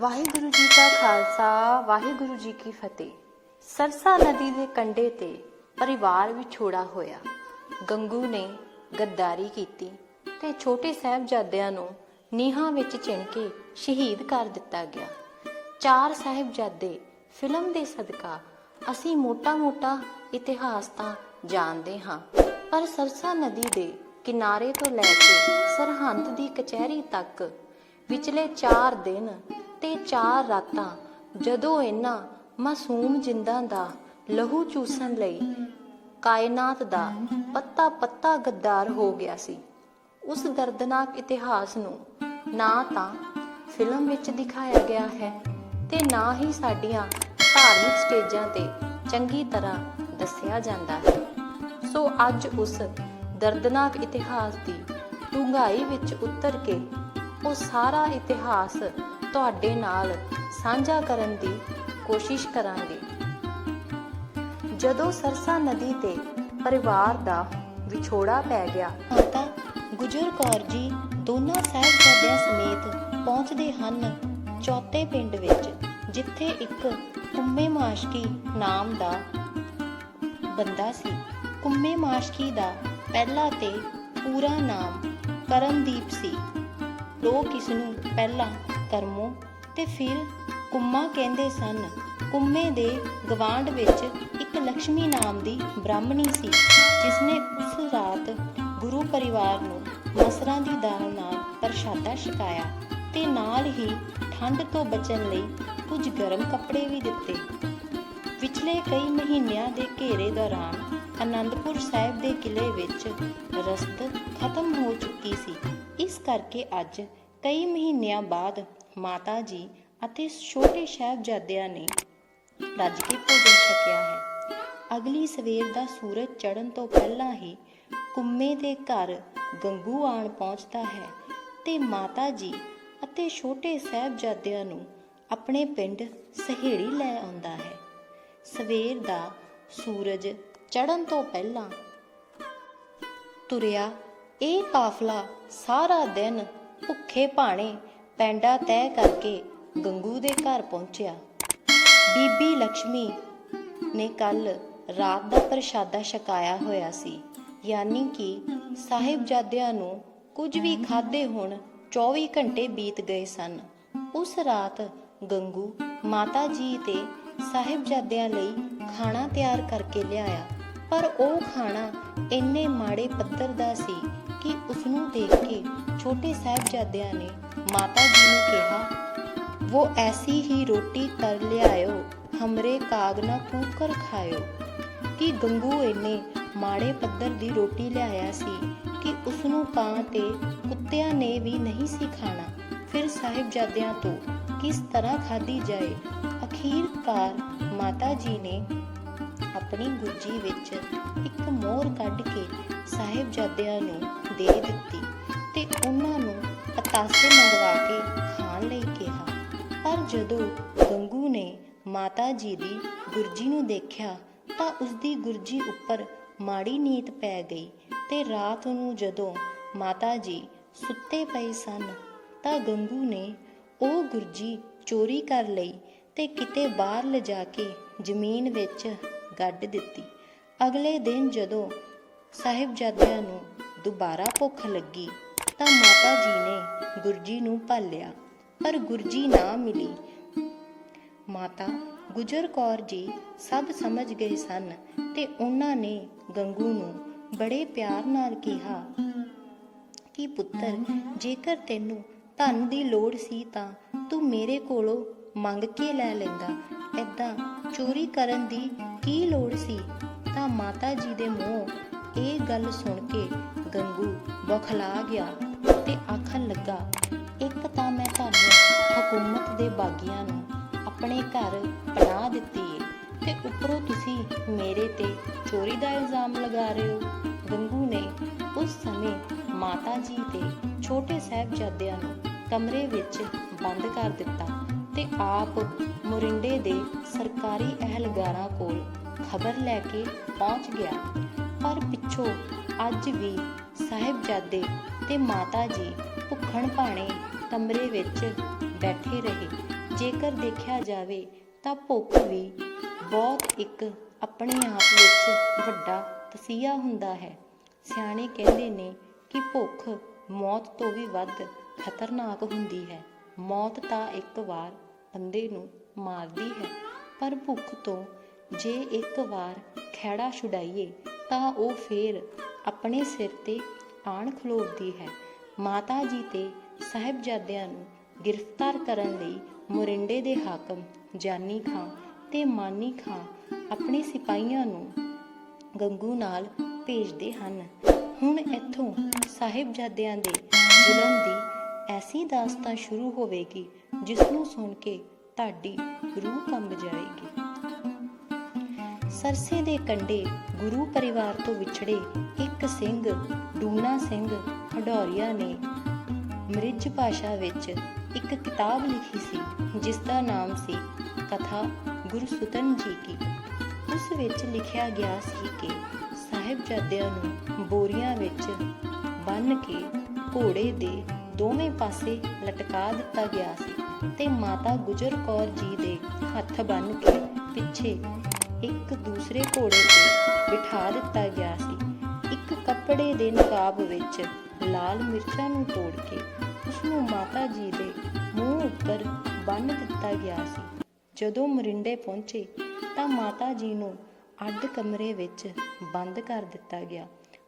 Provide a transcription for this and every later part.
ਵਾਹਿਗੁਰੂ ਜੀ ਕਾ ਖਾਲਸਾ, ਵਾਹਿਗੁਰੂ ਜੀ ਕੀ ਫਤਿਹ। ਸਰਸਾ ਨਦੀ ਦੇ ਕੰਢੇ ਤੇ ਪਰਿਵਾਰ ਵਿਛੋੜਾ ਹੋਇਆ। ਗੰਗੂ ਨੇ ਗੱਦਾਰੀ ਕੀਤੀ ਤੇ ਛੋਟੇ ਸਾਹਿਬਜ਼ਾਦਿਆਂ ਨੂੰ ਨੀਹਾਂ ਵਿੱਚ ਚਿਣ ਕੇ ਸ਼ਹੀਦ ਕਰ ਦਿੱਤਾ ਗਿਆ। ਚਾਰ ਸਾਹਿਬਜ਼ਾਦੇ ਫਿਲਮ ਦੇ ਸਦਕਾ ਅਸੀਂ ਮੋਟਾ-ਮੋਟਾ ਇਤਿਹਾਸ ਤਾਂ ਜਾਣਦੇ ਹਾਂ, ਪਰ ਸਰਸਾ ਨਦੀ ਦੇ ਕਿਨਾਰੇ ਤੋਂ ਲੈ ਕੇ ਸਰਹੰਦ ਦੀ ਕਚਹਿਰੀ ਤੱਕ ਵਿਚਲੇ 4 ਦਿਨ ਤੇ 4 ਰਾਤਾਂ ਜਦੋਂ ਇਹਨਾਂ ਮਾਸੂਮ ਜਿੰਦਾਂ ਦਾ ਲਹੂ ਚੂਸਣ ਲਈ ਕਾਇਨਾਤ ਦਾ ਪੱਤਾ ਪੱਤਾ ਗੱਦਾਰ ਹੋ ਗਿਆ ਸੀ, ਉਸ ਦਰਦਨਾਕ ਇਤਿਹਾਸ ਨੂੰ ਨਾ ਤਾਂ ਫਿਲਮ ਵਿੱਚ ਦਿਖਾਇਆ ਗਿਆ ਹੈ ਤੇ ਨਾ ਹੀ ਸਾਡੀਆਂ ਧਾਰਮਿਕ ਸਟੇਜਾਂ ਤੇ ਚੰਗੀ ਤਰ੍ਹਾਂ ਦੱਸਿਆ ਜਾਂਦਾ ਹੈ। ਸੋ ਅੱਜ ਉਸ ਦਰਦਨਾਕ ਇਤਿਹਾਸ ਦੀ ਡੂੰਘਾਈ ਵਿੱਚ ਉਤਰ ਕੇ ਉਹ ਸਾਰਾ ਇਤਿਹਾਸ ਤੁਹਾਡੇ ਨਾਲ ਸਾਂਝਾ ਕਰਨ ਦੀ ਕੋਸ਼ਿਸ਼ ਕਰਾਂਗੇ। ਜਦੋਂ ਸਰਸਾ ਨਦੀ ਤੇ ਪਰਿਵਾਰ ਦਾ ਵਿਛੋੜਾ ਪੈ ਗਿਆ, ਮਾਤਾ ਗੁਜਰ ਕੌਰ ਜੀ ਦੋਨਾਂ ਸਾਹਿਬਜ਼ਾਦਿਆਂ ਸਮੇਤ ਪਹੁੰਚਦੇ ਹਨ ਚੌਥੇ ਪਿੰਡ ਵਿੱਚ, ਜਿੱਥੇ ਇੱਕ ਕੁੰਮੇ ਮਾਸ਼ਕੀ ਨਾਮ ਦਾ ਬੰਦਾ ਸੀ। ਕੁੰਮੇ ਮਾਸ਼ਕੀ ਦਾ ਪਹਿਲਾ ਤੇ ਪੂਰਾ ਨਾਮ ਕਰਮਦੀਪ ਸੀ। ਲੋਕ ਇਸ ਨੂੰ ਪਹਿਲਾਂ ਕਰਮੋ ਤੇ ਫਿਰ ਕੁੰਮਾ ਕਹਿੰਦੇ ਸਨ, ਕੁੰਮੇ ਦੇ ਗਵਾਂਡ ਵਿੱਚ ਇੱਕ ਲక్ష్ਮੀ ਨਾਮ ਦੀ ਬ੍ਰਾਹਮਣੀ ਸੀ, ਜਿਸਨੇ ਉਸ ਰਾਤ ਗੁਰੂ ਪਰਿਵਾਰ ਨੂੰ ਮਸਰਾਂ ਦੀ ਦਾਲ ਨਾਲ ਪ੍ਰਸ਼ਾਦਾ ਛਕਾਇਆ ਤੇ ਨਾਲ ਹੀ ਠੰਡ ਤੋਂ ਬਚਣ ਲਈ ਕੁਝ ਗਰਮ ਕੱਪੜੇ ਵੀ ਦਿੱਤੇ। ਪਿਛਲੇ ਕਈ ਮਹੀਨਿਆਂ ਦੇ ਘੇਰੇ ਦੌਰਾਨ ਅਨੰਦਪੁਰ ਸਾਹਿਬ ਦੇ ਕਿਲੇ ਵਿੱਚ ਰਸਦ ਖਤਮ ਹੋ ਚੁੱਕੀ ਸੀ। ਇਸ ਕਰਕੇ ਅੱਜ ਕਈ ਮਹੀਨਿਆਂ ਬਾਅਦ ਮਾਤਾ ਜੀ ਅਤੇ ਛੋਟੇ ਸਾਹਿਬਜ਼ਾਦਿਆਂ ਨੇ ਰੱਜ ਕੇ ਭੋਜਨ ਛਕਿਆ ਹੈ। ਅਗਲੀ ਸਵੇਰ ਦਾ ਸੂਰਜ ਚੜ੍ਹਨ ਤੋਂ ਪਹਿਲਾਂ ਹੀ ਕੁੰਮੇ ਦੇ ਘਰ ਗੰਗੂ ਆਣ ਪਹੁੰਚਦਾ ਹੈ ਤੇ ਮਾਤਾ ਜੀ ਅਤੇ ਛੋਟੇ ਸਾਹਿਬਜ਼ਾਦਿਆਂ ਨੂੰ ਆਪਣੇ ਪਿੰਡ ਸਹੇੜੀ ਲੈ ਆਉਂਦਾ ਹੈ। ਸਵੇਰ ਦਾ ਸੂਰਜ ਚੜ੍ਹਨ ਤੋਂ ਪਹਿਲਾਂ ਤੁਰਿਆ ਇਹ ਕਾਫਲਾ ਸਾਰਾ ਦਿਨ ਭੁੱਖੇ ਭਾਣੇ ਪੈਂਡਾ ਤੈਅ ਕਰਕੇ ਗੰਗੂ ਦੇ ਘਰ ਪਹੁੰਚਿਆ। ਬੀਬੀ ਲక్ష్ਮੀ ਨੇ ਕੱਲ ਰਾਤ ਦਾ ਪ੍ਰਸ਼ਾਦਾ ਛਕਾਇਆ ਹੋਇਆ ਸੀ। ਯਾਨੀ ਕਿ ਸਾਹਿਬਜ਼ਾਦਿਆਂ ਨੂੰ ਕੁਝ ਵੀ ਖਾਦੇ ਹੁਣ 24 ਘੰਟੇ ਬੀਤ ਗਏ ਸਨ। ਉਸ ਰਾਤ ਗੰਗੂ ਮਾਤਾ ਜੀ ਤੇ ਸਾਹਿਬਜ਼ਾਦਿਆਂ ਲਈ ਖਾਣਾ ਤਿਆਰ ਕਰਕੇ ਲਿਆਇਆ। ਪਰ ਉਹ ਖਾਣਾ ਇੰਨੇ ਮਾੜੇ ਪੱਧਰ ਦਾ ਸੀ ਕਿ ਉਸ ਨੂੰ ਦੇਖ ਕੇ ਛੋਟੇ ਸਾਹਿਬਜ਼ਾਦਿਆਂ ਨੇ ਮਾਤਾ ਜੀ ਨੂੰ ਕਿਹਾ "वो ਐਸੀ ਹੀ ਰੋਟੀ ਤਰ ਲਿਆਇਓ, ਹਮਰੇ ਕਾਗ ਨਾ ਕੂਕਰ ਖਾਇਓ" ਕਿ ਗੰਗੂ ਇਹਨੇ ਮਾੜੇ ਪੱਧਰ ਦੀ ਰੋਟੀ ਲਿਆਇਆ ਸੀ ਕਿ ਉਸ ਨੂੰ ਕਾਂ ਤੇ ਕੁੱਤਿਆਂ ਨੇ ਵੀ ਨਹੀਂ ਸੀ ਖਾਣਾ। ਫਿਰ ਸਾਹਿਬਜ਼ਾਦਿਆਂ ਤੋਂ ਕਿਸ ਤਰ੍ਹਾਂ ਖਾਦੀ ਜਾਏ? ਅਖੀਰਕਾਰ ਮਾਤਾ ਜੀ ਨੇ ਆਪਣੀ ਗੁੱਜੀ ਵਿੱਚ ਇੱਕ ਮੋਹਰ ਕੱਢ ਕੇ ਸਾਹਿਬਜ਼ਾਦਿਆਂ ਨੂੰ ਦੇ ਦਿੱਤੀ ਤੇ ਉਹਨਾਂ ਨੂੰ ਪਤਾਸੇ ਮੰਗਵਾ ਕੇ ਖਾਣ ਲਈ ਕਿਹਾ। ਪਰ ਜਦੋਂ ਗੰਗੂ ਨੇ ਮਾਤਾ ਜੀ ਦੀ ਗੁਰਜੀ ਨੂੰ ਦੇਖਿਆ ਤਾਂ ਉਸ ਦੀ ਗੁਰਜੀ ਉੱਪਰ ਮਾੜੀ ਨੀਤ ਪੈ ਗਈ ਤੇ ਰਾਤ ਨੂੰ ਜਦੋਂ ਮਾਤਾ ਜੀ ਸੁੱਤੇ ਪਏ ਸਨ ਤਾਂ ਗੰਗੂ ਨੇ ਉਹ ਗੁਰਜੀ ਚੋਰੀ ਕਰ ਲਈ ਤੇ ਕਿਤੇ ਬਾਹਰ ਲਿਜਾ ਕੇ ਜ਼ਮੀਨ ਵਿੱਚ ਗੱਡ ਦਿੱਤੀ। ਅਗਲੇ ਦਿਨ ਜਦੋਂ ਸਾਹਿਬਜ਼ਾਦਿਆਂ ਨੂੰ ਦੁਬਾਰਾ ਭੁੱਖ ਲੱਗੀ ਤਾਂ ਮਾਤਾ ਜੀ ਨੇ ਗੁਰਜੀ ਨੂੰ ਭਾਲਿਆ, ਪਰ ਗੁਰਜੀ ਨਾ ਮਿਲੀ। ਮਾਤਾ, ਗੁਜਰ ਕੌਰ ਜੀ ਸਭ ਸਮਝ ਗਏ ਸਨ ਤੇ ਉਹਨਾਂ ਨੇ ਗੰਗੂ ਨੂੰ ਬੜੇ ਪਿਆਰ ਨਾਲ ਕਿਹਾ ਕਿ ਪੁੱਤਰ, ਜੇਕਰ ਤੈਨੂੰ ਧਨ ਦੀ ਲੋੜ ਸੀ ਤਾਂ ਤੂੰ ਮੇਰੇ ਕੋਲੋਂ ਮੰਗ ਕੇ ਲੈ ਲੈਂਦਾ। ਐਦਾਂ ਚੋਰੀ ਕਰਨ ਦੀ ਕੀ ਲੋੜ ਸੀ? ਤਾਂ ਮਾਤਾ ਜੀ ਦੇ ਮੂੰਹ ਇਹ ਗੱਲ ਸੁਣ ਕੇ ਗੰਗੂ ਬਖਲਾ ਗਿਆ ਤੇ ਆਖਣ ਲੱਗਾ, ਇੱਕ ਤਾਂ ਮੈਂ ਤੁਹਾਨੂੰ ਹਕੂਮਤ ਦੇ ਬਾਗੀਆਂ ਨੂੰ ਆਪਣੇ ਘਰ ਪਨਾਹ ਦਿੱਤੀ ਏ ਤੇ ਉੱਪਰੋਂ ਤੁਸੀਂ ਮੇਰੇ ਤੇ ਚੋਰੀ ਦਾ ਇਲਜ਼ਾਮ ਲਗਾ ਰਹੇ ਹੋ। ਗੰਗੂ ਨੇ ਉਸ ਸਮੇਂ ਮਾਤਾ ਜੀ ਤੇ ਛੋਟੇ ਸਾਹਿਬਜ਼ਾਦਿਆਂ ਨੂੰ ਕਮਰੇ ਵਿੱਚ ਬੰਦ ਕਰ ਦਿੱਤਾ। ਤੇ ਆਪ ਮੋਰਿੰਡੇ ਦੇ ਸਰਕਾਰੀ ਅਹਿਲਕਾਰਾਂ ਕੋਲ ਖਬਰ ਲੈ ਕੇ ਪਹੁੰਚ ਗਿਆ। ਪਰ ਪਿੱਛੋਂ ਅੱਜ ਵੀ ਸਾਹਿਬਜ਼ਾਦੇ ਤੇ ਮਾਤਾ ਜੀ ਭੁੱਖਣ ਭਾਣੇ ਕਮਰੇ ਵਿੱਚ ਬੈਠੇ ਰਹੇ। ਜੇਕਰ ਦੇਖਿਆ ਜਾਵੇ ਤਾਂ ਭੁੱਖ ਵੀ ਬਹੁਤ ਇੱਕ ਆਪਣੇ ਆਪ ਵਿੱਚ ਵੱਡਾ ਤਸੀਹਾ ਹੁੰਦਾ ਹੈ। ਸਿਆਣੇ ਕਹਿੰਦੇ ਨੇ ਕਿ ਭੁੱਖ ਮੌਤ ਤੋਂ ਵੀ ਵੱਧ ਖਤਰਨਾਕ ਹੁੰਦੀ ਹੈ। ਮੌਤ ਤਾਂ ਇੱਕ ਵਾਰ ਬੰਦੇ ਨੂੰ ਮਾਰਦੀ ਹੈ, ਪਰ ਭੁੱਖ ਤੋਂ ਜੇ ਇੱਕ ਵਾਰ ਖੈੜਾ ਛੁਡਾਈਏ ਤਾਂ ਉਹ ਫੇਰ ਆਪਣੇ ਸਿਰ ਤੇ ਆਣ ਖਲੋਵਦੀ ਹੈ। ਮਾਤਾ ਜੀ ਤੇ ਸਾਹਿਬਜ਼ਾਦਿਆਂ ਨੂੰ ਗ੍ਰਿਫਤਾਰ ਕਰਨ ਲਈ ਮੋਰਿੰਡੇ ਦੇ ਹਾਕਮ ਜਾਨੀ ਖਾਂ ਤੇ ਮਾਨੀ ਖਾਂ ਆਪਣੇ ਸਿਪਾਹੀਆਂ ਨੂੰ ਗੰਗੂ ਨਾਲ ਭੇਜਦੇ ਹਨ। ਹੁਣ ਇੱਥੋਂ ਸਾਹਿਬਜ਼ਾਦਿਆਂ ਦੇ ਜ਼ੁਲਮ ਦੀ ਐਸੀ ਦਾਸਤਾਨ ਸ਼ੁਰੂ ਹੋਵੇਗੀ ਜਿਸ ਨੂੰ ਸੁਣ ਕੇ ਤੁਹਾਡੀ ਰੂਹ ਕੰਬ ਜਾਏਗੀ। ਸਰਸੇ ਦੇ ਕੰਡੇ ਗੁਰੂ ਪਰਿਵਾਰ ਤੋਂ ਵਿਛੜੇ ਇੱਕ ਸਿੰਘ, ਡੂਨਾ ਸਿੰਘ ਹਡੌਰੀਆ ਨੇ ਮ੍ਰਿਜ ਭਾਸ਼ਾ ਵਿੱਚ ਇੱਕ ਕਿਤਾਬ ਲਿਖੀ ਸੀ ਜਿਸ ਦਾ ਨਾਮ ਸੀ ਕਥਾ ਗੁਰਸੁਤਨ ਜੀ ਕੀ। ਉਸ ਵਿੱਚ ਲਿਖਿਆ ਗਿਆ ਸੀ ਕਿ ਸਾਹਿਬਜ਼ਾਦਿਆਂ ਨੂੰ ਬੋਰੀਆਂ ਵਿੱਚ ਬੰਨ੍ਹ ਕੇ ਘੋੜੇ ਦੇ ਦੋਵੇਂ ਪਾਸੇ ਲਟਕਾ ਦਿੱਤਾ ਗਿਆ ਸੀ ਤੇ ਮਾਤਾ ਗੁਜਰ ਕੌਰ ਜੀ ਦੇ ਹੱਥ ਬੰਨ ਕੇ ਪਿੱਛੇ ਇੱਕ ਦੂਸਰੇ ਘੋੜੇ ਤੇ ਬਿਠਾ ਦਿੱਤਾ ਗਿਆ ਸੀ। ਇੱਕ ਕੱਪੜੇ ਦੇ ਨਕਾਬ ਵਿੱਚ ਲਾਲ ਮਿਰਚਾਂ ਨੂੰ ਤੋੜ ਕੇ ਉਸ ਨੂੰ ਮਾਤਾ ਜੀ ਦੇ ਮੂੰਹ ਉੱਪਰ ਬੰਨ ਦਿੱਤਾ ਗਿਆ ਸੀ। ਜਦੋਂ ਮਰਿੰਡੇ ਪਹੁੰਚੇ ਤਾਂ ਮਾਤਾ ਜੀ ਨੂੰ ਅੱਡ ਕਮਰੇ ਵਿੱਚ ਬੰਦ ਕਰ ਦਿੱਤਾ ਗਿਆ।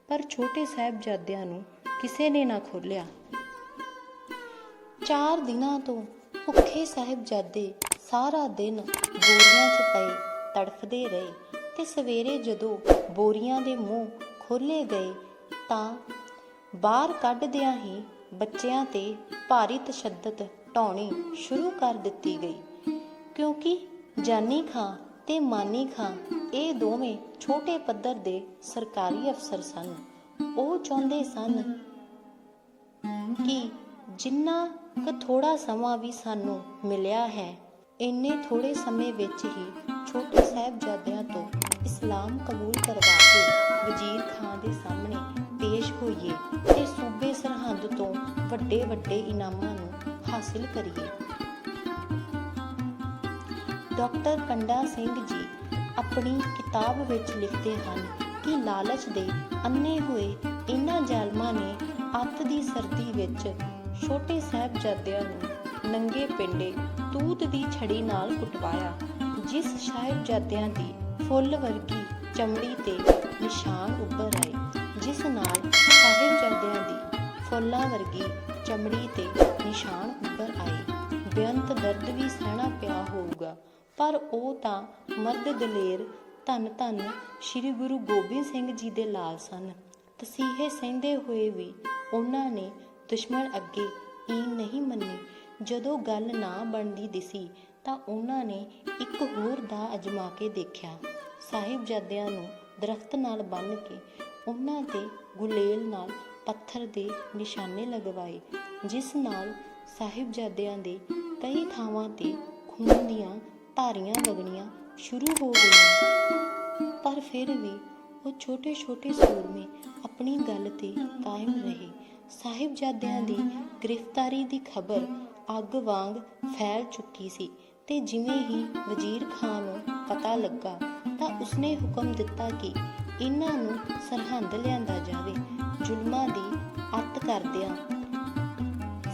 ਪਰ ਛੋਟੇ ਸਾਹਿਬਜ਼ਾਦਿਆਂ ਨੂੰ ਕਿਸੇ ਨੇ ਨਾ ਖੋਲਿਆ ਚਾਰ ਦਿਨਾਂ ਤੋਂ ਭੁੱਖੇ ਸਾਹਿਬਜ਼ਾਦੇ ਸਾਰਾ ਦਿਨ ਬੋਰੀਆਂ 'ਚ ਪਏ, ਤੜਫਦੇ ਰਹੇ ਤੇ ਸਵੇਰੇ ਜਦੋਂ ਬੋਰੀਆਂ ਦੇ ਮੂੰਹ ਖੋਲੇ ਗਏ ਤਾਂ ਬਾਹਰ ਕੱਢਦਿਆਂ ਹੀ ਬੱਚਿਆਂ ਤੇ ਭਾਰੀ ਤਸ਼ੱਦਦ ਢਾਉਣੀ ਸ਼ੁਰੂ ਕਰ ਦਿੱਤੀ ਗਈ। ਕਿਉਂਕਿ ਜਾਨੀ ਖਾਂ ਤੇ ਮਾਨੀ ਖਾਂ ਇਹ ਦੋਵੇਂ ਛੋਟੇ ਪੱਧਰ ਦੇ ਸਰਕਾਰੀ ਅਫਸਰ ਸਨ। ਉਹ ਚਾਹੁੰਦੇ ਸਨ ਕਿ ਜਿੰਨਾ ਕੁ ਥੋੜਾ ਸਮਾਂ ਵੀ ਸਾਨੂੰ ਮਿਲਿਆ ਹੈ। ਇੰਨੇ ਥੋੜੇ ਸਮੇਂ ਵਿੱਚ ਹੀ ਛੋਟੇ ਸਾਹਿਬਜ਼ਾਦਿਆਂ ਤੋਂ ਇਸਲਾਮ ਕਬੂਲ ਕਰਵਾ ਕੇ ਵਜ਼ੀਰ ਖਾਨ ਦੇ ਸਾਹਮਣੇ ਪੇਸ਼ ਹੋਈਏ ਤੇ ਸੂਬੇ ਸਰਹੰਦ ਤੋਂ ਵੱਡੇ ਵੱਡੇ ਇਨਾਮਾਂ ਨੂੰ ਹਾਸਿਲ ਕਰੀਏ। ਡਾਕਟਰ ਕੰਡਾ ਸਿੰਘ ਜੀ ਆਪਣੀ ਕਿਤਾਬ ਵਿੱਚ ਲਿਖਦੇ ਹਨ ਕਿ ਲਾਲਚ ਦੇ ਅੰਨੇ ਹੋਏ ਇਹਨਾਂ ਜ਼ਾਲਮਾਂ ਨੇ ਅੱਤ ਦੀ ਸਰਦੀ ਵਿੱਚ ਛੋਟੇ ਸਾਹਿਬਜ਼ਾਦਿਆਂ ਨੂੰ ਨੰਗੇ ਪਿੰਡੇ ਤੂਤ ਦੀ ਛੜੀ ਨਾਲ ਕੁਟਵਾਇਆ, ਜਿਸ ਸਾਹਿਬਜ਼ਾਦਿਆਂ ਦੀ ਫੁੱਲ ਵਰਗੀ ਚਮੜੀ ਤੇ ਨਿਸ਼ਾਨ ਉੱਭਰ ਆਏ, ਜਿਸ ਨਾਲ ਸਾਹਿਬਜ਼ਾਦਿਆਂ ਦੀ ਫੁੱਲਾਂ ਵਰਗੀ ਚਮੜੀ ਤੇ ਨਿਸ਼ਾਨ ਉੱਭਰ ਆਏ। ਬੇਅੰਤ ਦਰਦ ਵੀ ਸਹਿਣਾ ਪਿਆ ਹੋਊਗਾ, ਪਰ ਉਹ ਤਾਂ ਮਰਦ ਦਲੇਰ ਧੰਨ ਧੰਨ ਸ੍ਰੀ ਗੁਰੂ ਗੋਬਿੰਦ ਸਿੰਘ ਜੀ ਦੇ ਲਾਲ ਸਨ। ਤਸੀਹੇ ਸਹਿੰਦੇ ਹੋਏ ਵੀ ਉਹਨਾਂ ਨੇ ਦੁਸ਼ਮਣ ਅੱਗੇ ਈਨ ਨਹੀਂ ਮੰਨੀ। ਜਦੋਂ ਗੱਲ ਨਾ ਬਣਦੀ ਦਿਸੀ ਤਾਂ ਉਹਨਾਂ ਨੇ ਇੱਕ ਹੋਰ ਦਾ ਅਜਮਾ ਕੇ ਦੇਖਿਆ। ਸਾਹਿਬਜ਼ਾਦਿਆਂ ਨੂੰ ਦਰਖਤ ਨਾਲ ਬੰਨ੍ਹ ਕੇ ਉਹਨਾਂ ਤੇ ਗੁਲੇਲ ਨਾਲ ਪੱਥਰ ਦੇ ਨਿਸ਼ਾਨੇ ਲਗਵਾਏ, ਜਿਸ ਨਾਲ ਸਾਹਿਬਜ਼ਾਦਿਆਂ ਦੇ ਕਈ ਥਾਵਾਂ ਤੇ ਖੂਨ ਦੀਆਂ ਧਾਰੀਆਂ ਵਗਣੀਆਂ ਸ਼ੁਰੂ ਹੋ ਗਈਆਂ। ਪਰ ਫਿਰ ਵੀ ਉਹ ਛੋਟੇ-ਛੋਟੇ ਸੂਰਮੇ ਆਪਣੀ ਗੱਲ ਤੇ ਕਾਇਮ ਰਹੇ। ਸਾਹਿਬਜ਼ਾਦਿਆਂ ਦੀ ਗ੍ਰਿਫਤਾਰੀ ਦੀ ਖਬਰ ਅੱਗ ਵਾਂਗ ਫੈਲ ਚੁੱਕੀ ਸੀ ਤੇ ਜਿਵੇਂ ਹੀ ਵਜ਼ੀਰ ਖਾਨ ਨੂੰ ਪਤਾ ਲੱਗਾ ਤਾਂ ਉਸਨੇ ਹੁਕਮ ਦਿੱਤਾ ਕਿ ਇਹਨਾਂ ਨੂੰ ਸਰਹੰਦ ਲਿਆਂਦਾ ਜਾਵੇ, ਜ਼ੁਲਮਾਂ ਦੀ ਅੱਤ ਕਰਦਿਆਂ।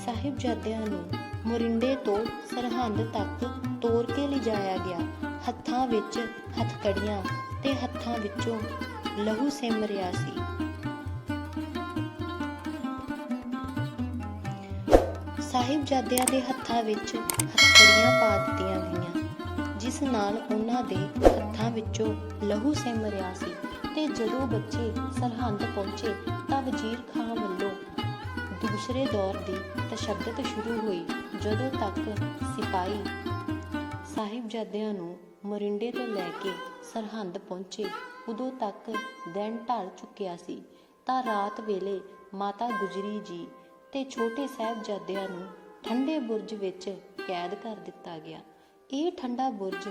ਸਾਹਿਬਜ਼ਾਦਿਆਂ ਨੂੰ ਮੋਰਿੰਡੇ ਤੋਂ ਸਰਹੰਦ ਤੱਕ ਤੋਰ ਕੇ ਲਿਜਾਇਆ ਗਿਆ। ਹੱਥਾਂ ਵਿੱਚ ਹੱਥਕੜੀਆਂ ਤੇ ਹੱਥਾਂ ਵਿੱਚੋਂ ਲਹੂ ਸਿਮ ਰਿਹਾ ਸੀ। ਸਾਹਿਬਜ਼ਾਦਿਆਂ ਦੇ ਹੱਥਾਂ ਵਿੱਚ ਹੱਥਕੜੀਆਂ ਪਾ ਦਿੱਤੀਆਂ ਗਈਆਂ, ਜਿਸ ਨਾਲ ਉਹਨਾਂ ਦੇ ਹੱਥਾਂ ਵਿੱਚੋਂ ਲਹੂ ਸਿਮ ਰਿਹਾ ਸੀ ਤੇ ਜਦੋਂ ਬੱਚੇ ਸਰਹੰਦ ਪਹੁੰਚੇ ਤਾਂ ਵਜ਼ੀਰ ਖਾਨ ਵੱਲੋਂ ਦੂਸਰੇ ਦੌਰ ਦੀ ਤਸ਼ੱਦਦ ਸ਼ੁਰੂ ਹੋਈ, ਜਦੋਂ ਤੱਕ ਸਿਪਾਹੀ ਸਾਹਿਬਜ਼ਾਦਿਆਂ ਨੂੰ ਮੋਰਿੰਡੇ ਤੋਂ ਲੈ ਕੇ ਸਰਹੰਦ ਪਹੁੰਚੇ, ਉਦੋਂ ਤੱਕ ਦਿਨ ਢਲ ਚੁੱਕਿਆ ਸੀ। ਤਾਂ ਰਾਤ ਵੇਲੇ ਮਾਤਾ ਗੁਜਰੀ ਜੀ ਤੇ ਛੋਟੇ ਸਾਹਿਬਜ਼ਾਦਿਆਂ ਨੂੰ ਠੰਡੇ ਬੁਰਜ ਵਿੱਚ ਕੈਦ ਕਰ ਦਿੱਤਾ ਗਿਆ। ਇਹ ਠੰਡਾ ਬੁਰਜ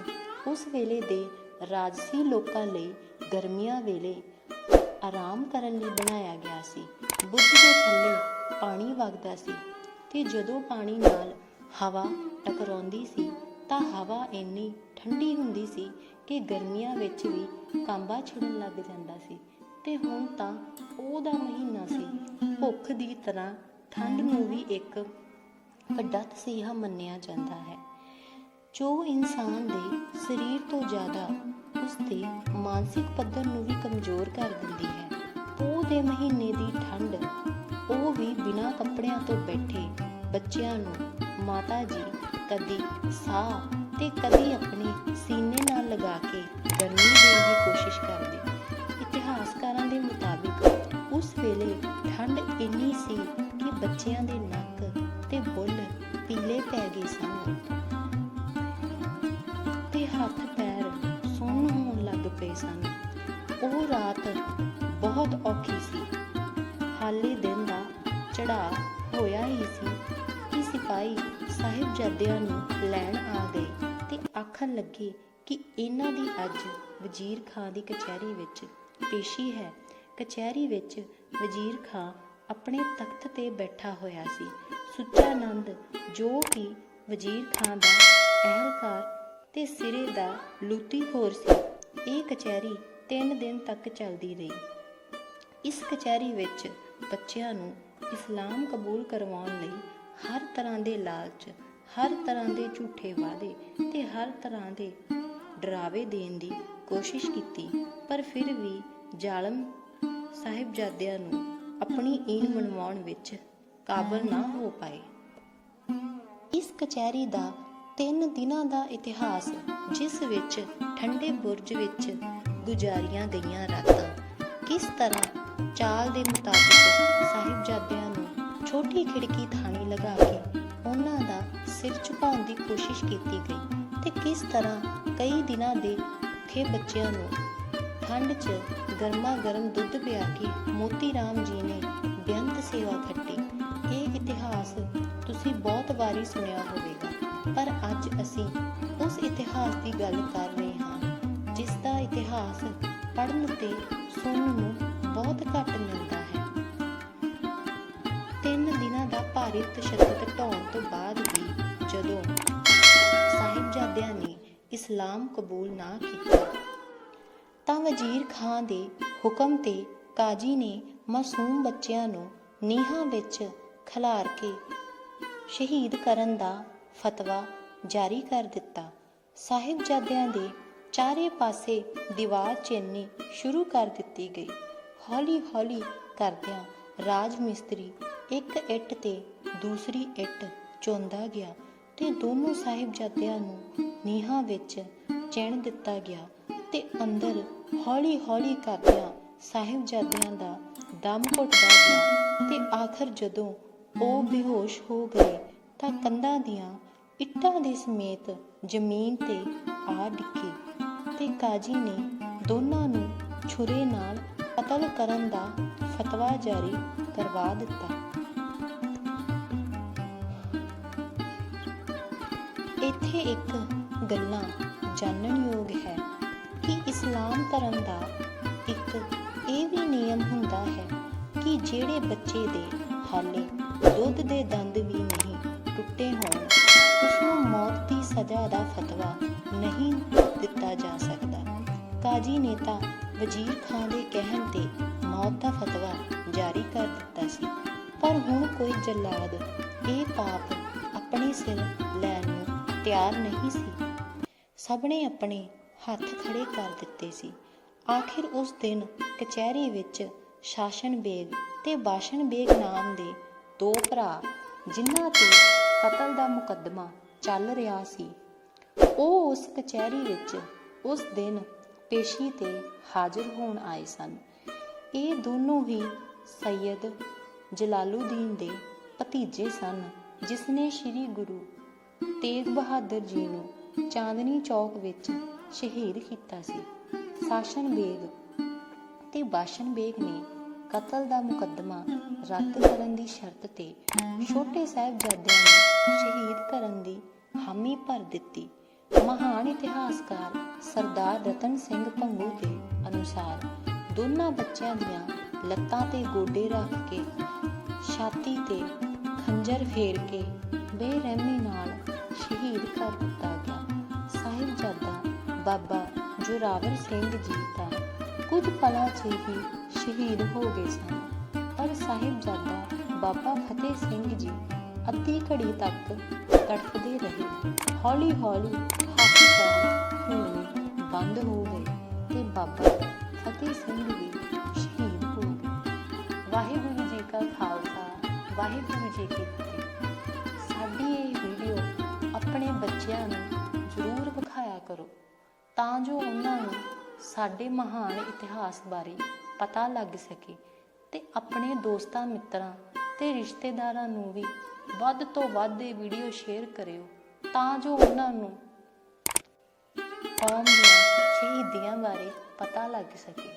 ਉਸ ਵੇਲੇ ਦੇ ਰਾਜਸੀ ਲੋਕਾਂ ਲਈ ਗਰਮੀਆਂ ਵੇਲੇ ਆਰਾਮ ਕਰਨ ਲਈ ਬਣਾਇਆ ਗਿਆ ਸੀ। ਬੁਰਜ ਦੇ ਥੱਲੇ ਪਾਣੀ ਵਗਦਾ ਸੀ ਤੇ ਜਦੋਂ ਪਾਣੀ ਨਾਲ ਹਵਾ ਟਕਰਾਉਂਦੀ ਸੀ ਤਾਂ ਹਵਾ ਇੰਨੀ ਠੰਡੀ ਹੁੰਦੀ ਸੀ ਕਿ ਗਰਮੀਆਂ ਵਿੱਚ ਵੀ ਕਾਂਬਾ ਛਿੜਨ ਲੱਗ ਜਾਂਦਾ ਸੀ। ਤੇ ਹੁਣ ਤਾਂ ਉਹਦਾ ਮਹੀਨਾ ਸੀ। ਭੁੱਖ ਦੀ ਤਰ੍ਹਾਂ ਠੰਡ ਨੂੰ ਵੀ ਇੱਕ ਵੱਡਾ ਤਸੀਹਾ ਮੰਨਿਆ ਜਾਂਦਾ ਹੈ। ਜੋ ਇਨਸਾਨ ਦੇ ਸਰੀਰ ਤੋਂ ਜ਼ਿਆਦਾ ਉਸ ਦੇ ਮਾਨਸਿਕ ਪੱਧਰ ਨੂੰ ਵੀ ਕਮਜ਼ੋਰ ਕਰ ਦਿੰਦੀ ਹੈ। ਪੋਹ ਦੇ ਮਹੀਨੇ ਦੀ ਠੰਡ, ਉਹ ਵੀ ਬਿਨਾਂ ਕੱਪੜਿਆਂ ਤੋਂ ਬੈਠੇ ਬੱਚਿਆਂ ਨੂੰ ਮਾਤਾ ਜੀ ਕਦੀ ਸਾਹ ਤੇ ਕਦੀ ਆਪਣੇ ਸੀਨੇ ਨਾਲ ਲਗਾ ਕੇ ਗਰਮੀ ਦੇਣ ਦੀ ਕੋਸ਼ਿਸ਼ ਕਰਦੇ। ਇਤਿਹਾਸਕਾਰਾਂ ਦੇ ਮੁਤਾਬਿਕ ਉਸ ਵੇਲੇ ਠੰਡ ਇੰਨੀ ਸੀ ਕਿ ਬੱਚਿਆਂ ਦੇ ਨੱਕ ਤੇ ਬੁੱਲ ਪੀਲੇ ਪੈ ਗਏ ਸਨ ਤੇ ਹੱਥ ਪੈਰ ਸੁੰਨ ਹੋਣ ਲੱਗ ਪਏ ਸਨ। ਉਹ ਰਾਤ ਬਹੁਤ ਔਖੀ ਸੀ। ਹਾਲੇ ਦਿਨ ਦਾ ਚੜਾ ਹੋਇਆ ਹੀ ਸੀ ਕਿ ਸਿਪਾਹੀ ਸਾਹਿਬਜ਼ਾਦਿਆਂ ਨੂੰ ਲੈਣ ਆ ਗਏ ਤੇ ਆਖਣ ਲੱਗੇ ਕਿ ਇਹਨਾਂ ਦੀ ਅੱਜ ਵਜ਼ੀਰ ਖਾਂ ਦੀ ਕਚਹਿਰੀ ਵਿੱਚ ਪੇਸ਼ੀ ਹੈ। ਕਚਹਿਰੀ ਵਿੱਚ ਵਜ਼ੀਰ ਖਾਂ ਆਪਣੇ ਤਖਤ ਤੇ ਬੈਠਾ ਹੋਇਆ ਸੀ। ਸੁੱਚਾ ਨੰਦ ਜੋ ਕਿ ਵਜ਼ੀਰ ਖਾਂ ਦਾ ਅਹਿਲਕਾਰ ਤੇ ਸਿਰੇ ਦਾ ਲੂਤੀ ਹੋਰ ਸੀ, ਇਹ ਕਚਹਿਰੀ 3 ਦਿਨ ਤੱਕ ਚੱਲਦੀ ਰਹੀ। ਇਸ ਕਚਹਿਰੀ ਵਿੱਚ ਬੱਚਿਆਂ ਨੂੰ ਇਸਲਾਮ ਕਬੂਲ ਕਰਵਾਉਣ ਲਈ ਹਰ ਤਰ੍ਹਾਂ ਦੇ ਲਾਲਚ, ਹਰ ਤਰ੍ਹਾਂ ਦੇ ਝੂਠੇ ਵਾਅਦੇ ਤੇ ਹਰ ਤਰ੍ਹਾਂ ਦੇ ਡਰਾਵੇ ਦੇਣ ਦੀ ਕੋਸ਼ਿਸ਼ ਕੀਤੀ, ਪਰ ਫਿਰ ਵੀ ਜ਼ਾਲਮ ਸਾਹਿਬਜ਼ਾਦਿਆਂ ਨੂੰ ਆਪਣੀ ਈਨ ਮਨਵਾਉਣ ਵਿੱਚ ਕਾਬਲ ਨਾ ਹੋ ਪਾਏ। ਇਸ ਕਚਹਿਰੀ ਦਾ ਤਿੰਨ ਦਿਨਾਂ ਦਾ ਇਤਿਹਾਸ, ਜਿਸ ਵਿੱਚ ਠੰਡੇ ਬੁਰਜ ਵਿੱਚ ਗੁਜ਼ਾਰੀਆਂ ਗਈਆਂ ਰਾਤਾਂ, ਕਿਸ ਤਰ੍ਹਾਂ ਚਾਲ ਦੇ ਮੁਤਾਬਿਕ ਸਾਹਿਬਜ਼ਾਦਿਆਂ ਨੂੰ ਛੋਟੀ ਖਿੜਕੀ ਥਾਣੀ ਲਗਾ ਕੇ ਉਹਨਾਂ ਦਾ ਸਿਰ ਝੁਕਾਉਣ ਦੀ ਕੋਸ਼ਿਸ਼ ਕੀਤੀ ਗਈ ਤੇ ਕਿਸ ਤਰ੍ਹਾਂ ਕਈ ਦਿਨਾਂ ਦੇ ਭੁੱਖੇ ਬੱਚਿਆਂ ਨੂੰ ਠੰਡ 'ਚ ਗਰਮਾ ਗਰਮ ਦੁੱਧ ਪਿਆ ਕੇ ਮੋਤੀ ਰਾਮ ਜੀ ਨੇ ਬੇਅੰਤ ਸੇਵਾ ਖੱਟੀ ਇਹ ਇਤਿਹਾਸ ਤੁਸੀਂ ਬਹੁਤ ਵਾਰੀ ਸੁਣਿਆ ਹੋਵੇਗਾ, ਪਰ ਅੱਜ ਅਸੀਂ ਉਸ ਇਤਿਹਾਸ ਦੀ ਗੱਲ ਕਰ ਰਹੇ ਹਾਂ, ਜਿਸ ਦਾ ਇਤਿਹਾਸ ਪੜ੍ਹਨ ਤੇ ਸੁਣਨ ਨੂੰ ਬਹੁਤ ਘੱਟ ਮਿਲਦਾ ਹੈ। ਤਿੰਨ ਦਿਨਾਂ ਦਾ ਭਾਰੀ ਤਸ਼ੱਦਦ ਢਾਉਣ ਤੋਂ ਬਾਅਦ ਵੀ ਜਦੋਂ ਸਾਹਿਬਜ਼ਾਦਿਆਂ ਨੇ ਇਸਲਾਮ ਕਬੂਲ ਨਾ ਕੀਤਾ ਤਾਂ ਵਜ਼ੀਰ ਖਾਂ ਦੇ ਹੁਕਮ ਤੇ ਕਾਜੀ ਨੇ ਮਾਸੂਮ ਬੱਚਿਆਂ ਨੂੰ ਨੀਹਾਂ ਵਿੱਚ ਖਿਲਾਰ ਕੇ ਸ਼ਹੀਦ ਕਰਨ ਦਾ ਫਤਵਾ ਜਾਰੀ ਕਰ ਦਿੱਤਾ। ਸਾਹਿਬਜ਼ਾਦਿਆਂ ਦੇ ਚਾਰੇ ਪਾਸੇ ਦੀਵਾਰ ਚਿੰਨੀ ਸ਼ੁਰੂ ਕਰ ਦਿੱਤੀ ਗਈ। ਹੌਲੀ-ਹੌਲੀ ਕਰਦਿਆਂ ਰਾਜ ਮਿਸਤਰੀ ਇੱਕ ਇੱਟ ਤੇ ਦੂਸਰੀ ਇੱਟ ਚੁੰਦਾ ਗਿਆ ਤੇ ਦੋਨੋਂ ਸਾਹਿਬਜ਼ਾਦਿਆਂ ਨੂੰ ਨੀਹਾਂ ਵਿੱਚ ਚਿਣ ਦਿੱਤਾ ਗਿਆ। ਤੇ ਅੰਦਰ ਹੌਲੀ-ਹੌਲੀ ਕਰਦਿਆਂ ਸਾਹਿਬਜ਼ਾਦਿਆਂ ਦਾ ਦਮ ਘੁੱਟਦਾ ਗਿਆ ਤੇ ਆਖਰ ਜਦੋਂ ਉਹ ਬੇਹੋਸ਼ ਹੋ ਗਏ ਤਾਂ ਕੰਧਾਂ ਦੀਆਂ ਇੱਟਾਂ ਦੇ ਸਮੇਤ ਜ਼ਮੀਨ ਤੇ ਆ ਡਿੱਗੇ ਤੇ ਕਾਜੀ ਨੇ ਦੋਨਾਂ ਨੂੰ ਛੁਰੇ ਨਾਲ ਕਤਲ ਕਰਨ ਦਾ ਫਤਵਾ ਜਾਰੀ ਕਰਵਾ ਦਿੱਤਾ। ਇੱਥੇ ਇੱਕ ਗੱਲਾਂ ਜਾਣਨਯੋਗ ਹੈ। ਕਿ ਇਸਲਾਮ ਧਰਮ ਦਾ ਇੱਕ ਇਹ ਵੀ ਨਿਯਮ ਹੁੰਦਾ ਹੈ ਕਿ ਜਿਹੜੇ ਬੱਚੇ ਦੇ ਹਾਲੇ ਦੁੱਧ ਦੇ ਦੰਦ ਵੀ ਨਹੀਂ ਟੁੱਟੇ ਹੋਣ ਉਸ ਨੂੰ ਮੌਤ ਦੀ ਸਜ਼ਾ ਦਾ ਫਤਵਾ ਨਹੀਂ ਦਿੱਤਾ ਜਾ ਸਕਦਾ। ਕਾਜੀ ਨੇ ਤਾਂ ਵਜ਼ੀਰ ਖਾਨ ਦੇ ਕਹਿਣ ਤੇ ਮੌਤ ਦਾ ਫਤਵਾ ਜਾਰੀ ਕਰ ਦਿੱਤਾ ਸੀ। ਪਰ ਹੁਣ ਕੋਈ ਜੱਲਾਦ, ਇਹ ਪਾਪ ਆਪਣੇ ਸਿਰ ਲੈਣ ਨੂੰ ਤਿਆਰ ਨਹੀਂ ਸੀ। ਸਭ ਨੇ ਆਪਣੇ ਹੱਥ ਖੜੇ ਕਰ ਦਿੱਤੇ ਸੀ। ਆਖਿਰ ਉਸ ਦਿਨ ਕਚਹਿਰੀ ਵਿੱਚ ਸ਼ਾਸਨ ਬੇਗ ਤੇ ਬਾਸ਼ਨ ਬੇਗ ਨਾਮ ਦੇ ਦੋ ਭਰਾ, ਜਿਨ੍ਹਾਂ ਤੇ ਕਤਲ ਦਾ ਮੁਕੱਦਮਾ ਚੱਲ ਰਿਹਾ ਸੀ, ਉਹ ਉਸ ਕਚਹਿਰੀ ਵਿੱਚ ਉਸ ਦਿਨ ਪੇਸ਼ੀ ਤੇ ਹਾਜ਼ਰ ਹੋਣ ਆਏ ਸਨ। ਇਹ ਦੋਨੋਂ ਹੀ ਸੈਯਦ ਜਲਾਲੂਦੀਨ ਦੇ ਭਤੀਜੇ ਸਨ, ਜਿਸ ਨੇ ਸ੍ਰੀ ਗੁਰੂ ਤੇਗ ਬਹਾਦਰ ਜੀ ਨੂੰ ਚਾਂਦਨੀ ਚੌਕ ਵਿੱਚ ਸ਼ਹੀਦ ਕੀਤਾ ਸੀ। ਸ਼ਾਸਨ ਬੇਗ ਤੇ ਬਾਸ਼ਨ ਬੇਗ ਨੇ ਕਤਲ ਦਾ ਮੁਕੱਦਮਾ ਰੱਦ ਕਰਨ ਦੀ ਸ਼ਰਤ ਤੇ ਛੋਟੇ ਸਾਹਿਬਜ਼ਾਦਿਆਂ ਨੂੰ ਸ਼ਹੀਦ ਕਰਨ ਦੀ ਹਾਮੀ ਭਰ ਦਿੱਤੀ। ਮਹਾਨ ਇਤਿਹਾਸਕਾਰ ਸਰਦਾਰ ਰਤਨ ਸਿੰਘ ਭੰਗੂ ਦੇ ਅਨੁਸਾਰ ਦੋਨਾਂ ਬੱਚਿਆਂ ਦੀਆਂ ਲੱਤਾਂ ਤੇ ਗੋਡੇ ਰੱਖ ਕੇ ਛਾਤੀ ਤੇ ਖੰਜਰ ਫੇਰ ਕੇ ਬੇਰਹਿਮੀ ਨਾਲ ਸ਼ਹੀਦ ਕਰ ਦਿੱਤਾ ਬਾਬਾ ਜੋਰਾਵਰ ਸਿੰਘ ਜੀ ਤਾਂ ਕੁਝ ਪਲਾਂ 'ਚ ਹੀ ਸ਼ਹੀਦ ਹੋ ਗਏ ਸਨ। ਪਰ ਸਾਹਿਬਜ਼ਾਦਾ ਬਾਬਾ ਫਤਿਹ ਸਿੰਘ ਜੀ ਅੱਧੀ ਘੜੀ ਤੱਕ ਤੜਫਦੇ ਰਹੇ। ਹੌਲੀ ਹੌਲੀ ਹੱਥ ਪੈਰ ਹੋਣੇ ਬੰਦ ਹੋ ਗਏ ਤੇ ਬਾਬਾ ਫਤਿਹ ਸਿੰਘ ਵੀ ਸ਼ਹੀਦ ਹੋ ਗਏ। ਵਾਹਿਗੁਰੂ ਜੀ ਕਾ ਖਾਲਸਾ, ਵਾਹਿਗੁਰੂ ਜੀ ਕੀ ਫਤਿਹ। ਸਾਡੀ ਇਹ ਵੀਡੀਓ ਆਪਣੇ ਬੱਚਿਆਂ ਨੂੰ ਤਾਂ ਜੋ ਉਹਨਾਂ ਨੂੰ ਸਾਡੇ ਮਹਾਨ ਇਤਿਹਾਸ ਬਾਰੇ ਪਤਾ ਲੱਗ ਸਕੇ ਤੇ ਆਪਣੇ ਦੋਸਤਾਂ, ਮਿੱਤਰਾਂ ਤੇ ਰਿਸ਼ਤੇਦਾਰਾਂ ਨੂੰ ਵੀ ਵੱਧ ਤੋਂ ਵੱਧ ਇਹ ਵੀਡੀਓ ਸ਼ੇਅਰ ਕਰਿਓ, ਤਾਂ ਜੋ ਉਹਨਾਂ ਨੂੰ ਕੌਮ ਦੀਆਂ ਸ਼ਹੀਦੀਆਂ ਬਾਰੇ ਪਤਾ ਲੱਗ ਸਕੇ।